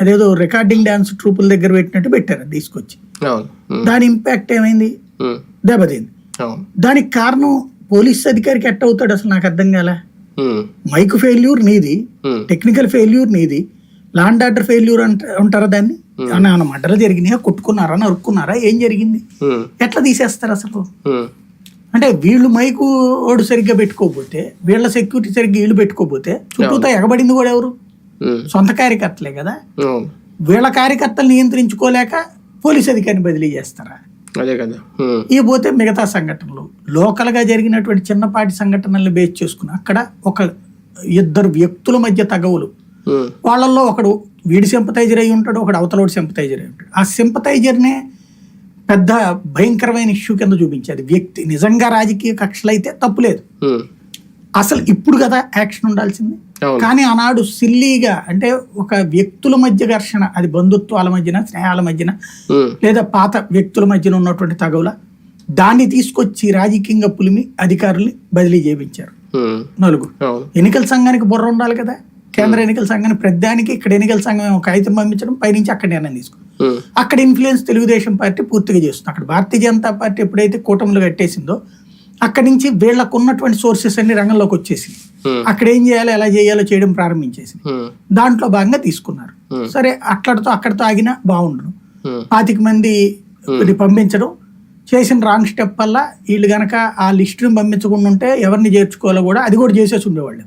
అదేదో recording dance ట్రూపుల దగ్గర పెట్టినట్టు పెట్టారు తీసుకొచ్చి. దాని ఇంపాక్ట్ ఏమైంది? దెబ్బతింది. దానికి కారణం పోలీస్ అధికారికి ఎట్ట అవుతాడు అసలు నాకు అర్థం కాల? మైక్ ఫెయిల్యూర్ నీది టెక్నికల్ ఫెయిల్యూర్ నీది లాండ్ ఆర్డర్ ఫెయిల్యూర్ అంట అంటారా దాన్ని? ఏమన్నా మడ్డలు జరిగినాయా? కొట్టుకున్నారా? నరుక్కున్నారా? ఏం జరిగింది? ఎట్లా తీసేస్తారు అసలు? అంటే వీళ్ళు మైకు ఓడు సరిగ్గా పెట్టుకోకపోతే వీళ్ళ సెక్యూరిటీ సరిగ్గా వీళ్ళు పెట్టుకోకపోతే చుట్టూతో ఎగబడింది కూడా ఎవరు? సొంత కార్యకర్తలే కదా? వీళ్ళ కార్యకర్తలు నియంత్రించుకోలేక పోలీస్ అధికారిని బదిలీ చేస్తారా? అదే కదా. ఇక పోతే మిగతా సంఘటనలు లోకల్గా జరిగినటువంటి చిన్నపాటి సంఘటనల్ని బేస్ చేసుకుని అక్కడ ఒక ఇద్దరు వ్యక్తుల మధ్య తగవులు. వాళ్ళల్లో ఒకడు వీడి సింపతైజర్ అయి ఉంటాడు ఒకడు అవతలోడు సింపతైజర్ అయి ఉంటాడు. ఆ సింపతైజర్నే పెద్ద భయంకరమైన ఇష్యూ కింద చూపించేది వ్యక్తి నిజంగా రాజకీయ కక్షలు అయితే తప్పులేదు అసలు ఇప్పుడు కదా యాక్షన్ ఉండాల్సింది? కానీ ఆనాడు సిల్లీగా అంటే ఒక వ్యక్తుల మధ్య ఘర్షణ అది బంధుత్వాల మధ్యన స్నేహాల మధ్యన లేదా పాత వ్యక్తుల మధ్యన ఉన్నటువంటి తగవుల దాన్ని తీసుకొచ్చి రాజకీయంగా పులిమి అధికారుల్ని బదిలీ చేయించారు. నలుగురు. ఎన్నికల సంఘానికి బుర్ర ఉండాలి కదా? కేంద్ర ఎన్నికల సంఘానికి ప్రతిదానికి ఇక్కడ ఎన్నికల సంఘం ఒక కాగితం పంపించడం పైనుంచి అక్కడ నిర్ణయం తీసుకో ఉమ్, అక్కడ ఇన్ఫ్లుయెన్స్ తెలుగుదేశం పార్టీ పూర్తిగా చేస్తుంది. అక్కడ భారతీయ జనతా పార్టీ ఎప్పుడైతే కూటములు కట్టేసిందో అక్కడి నుంచి వీళ్ళకు ఉన్నటువంటి సోర్సెస్ అన్ని రంగంలోకి వచ్చేసి ఉమ్, అక్కడ ఏం చేయాలో ఎలా చేయాలో చేయడం ప్రారంభించేసింది. ఉమ్, దాంట్లో భాగంగా తీసుకున్నారు. Hmm. సరే అక్కడితో అక్కడితో ఆగినా బాగుండను పాతిక మంది ఇది పంపించడం. చేసిన రాంగ్ స్టెప్ వల్ల వీళ్ళు గనక ఆ లిస్టుని పంపించకుండా ఉంటే ఎవరిని చేర్చుకోవాలో కూడా అది కూడా చేసేసి ఉండేవాళ్ళు.